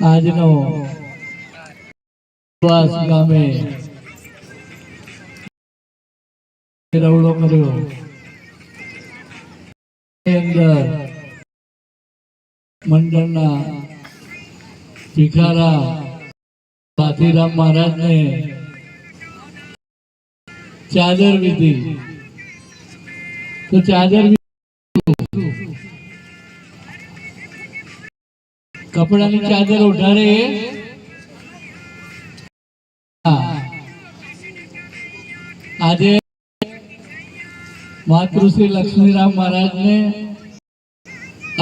આજનો ઉપવાસ ગામે રવડો કર્યો. અંદર મંડળના ભિખારા પાથીરામ મહારાજને ચાદર વિધિ. તો ચાદર કપડાની ચાદર ઉઢાડે. આજે માતૃશ્રી લક્ષ્મીરામ મહારાજને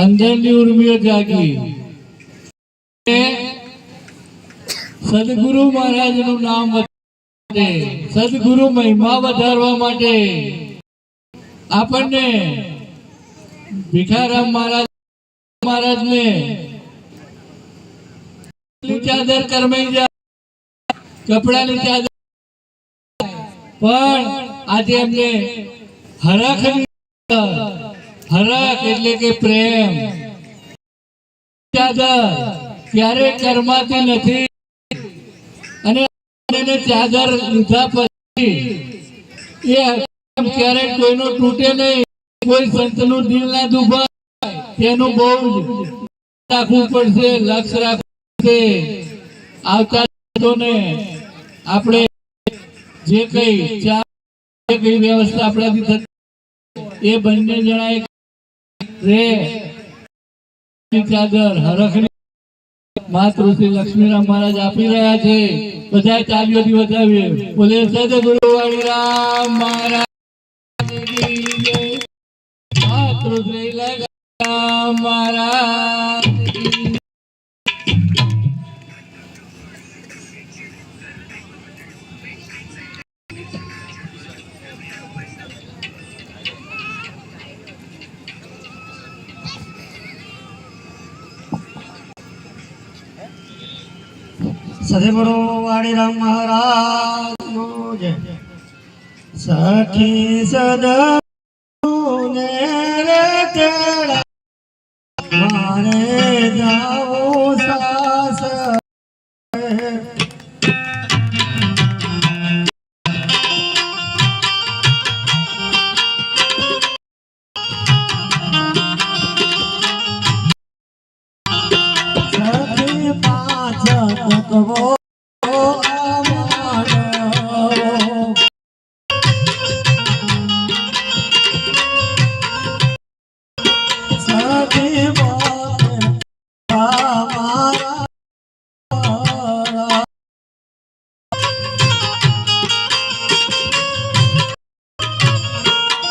અંદરની ઉર્મિઓ જાગી સદગુરુ સદગુરુ મહારાજનું નામ માટે સદગુરુ મહિમા વધારવા માટે આપણને ભીખારામ મહારાજ મહારાજને ચાદર કરમાઈ જાય, કપડાની ચાદર પણ આજે એમને હરખ હરખ એટલે કે પ્રેમ. ચાદર ક્યારેય કરમાતી નથી. એને ચાદર લીધા પછી એ હરખ ક્યારેય કોઈનો તૂટે નહીં. કોઈ સંતનું દિલ ના દુભાય, તેનું બહુ રાખવું પડશે, લક્ષ રાખવું આપણે જે કઈ ચા કઈ વ્યવસ્થા આપણાથી થતી એ બંને જણાએ રે. ચાદર હરખની માતૃશ્રી લક્ષ્મીરામ મહારાજ આપી રહ્યા છે. બધા તાલીઓથી વધાવીએ. બોલે સદગુરુ વાળીરામ મહારાજ કી જય. માતૃશ્રી લક્ષ્મીરામ મહારાજ. સદગુરુ વાડીરામ મહારાજ સખી સદ મારે જાઓ સાસ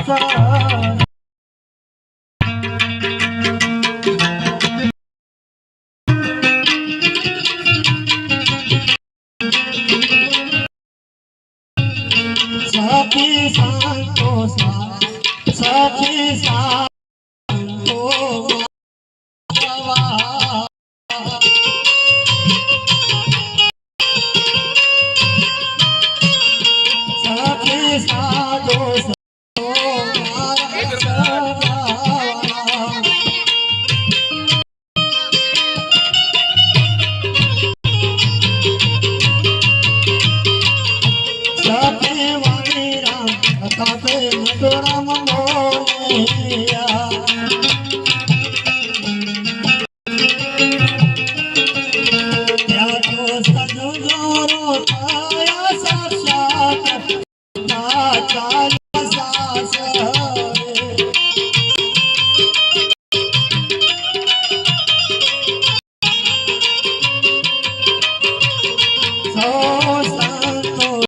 મને દુઃખ છોડતા સાસ વાણી રામ કાતે મધુરામ મોયા